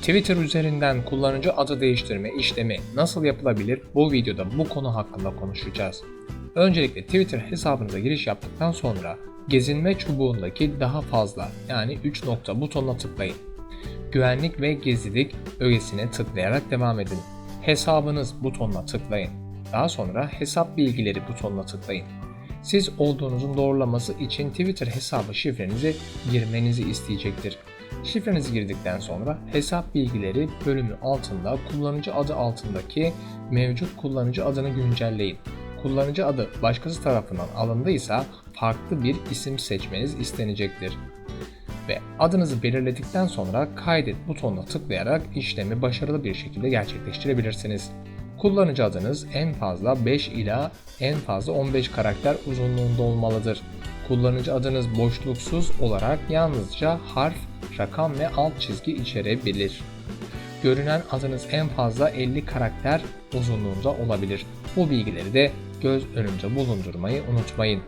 Twitter üzerinden kullanıcı adı değiştirme işlemi nasıl yapılabilir? Bu videoda bu konu hakkında konuşacağız. Öncelikle Twitter hesabınıza giriş yaptıktan sonra gezinme çubuğundaki daha fazla yani 3 nokta butonuna tıklayın. Güvenlik ve gizlilik ögesine tıklayarak devam edin. Hesabınız butonuna tıklayın. Daha sonra hesap bilgileri butonuna tıklayın. Siz olduğunuzun doğrulaması için Twitter hesabı şifrenizi girmenizi isteyecektir. Şifrenizi girdikten sonra hesap bilgileri bölümü altında kullanıcı adı altındaki mevcut kullanıcı adını güncelleyin. Kullanıcı adı başkası tarafından alındıysa farklı bir isim seçmeniz istenecektir. Ve adınızı belirledikten sonra kaydet butonuna tıklayarak işlemi başarılı bir şekilde gerçekleştirebilirsiniz. Kullanıcı adınız en fazla 5 ila en fazla 15 karakter uzunluğunda olmalıdır. Kullanıcı adınız boşluksuz olarak yalnızca harf, rakam ve alt çizgi içerebilir. Görünen adınız en fazla 50 karakter uzunluğunda olabilir. Bu bilgileri de göz önünde bulundurmayı unutmayın.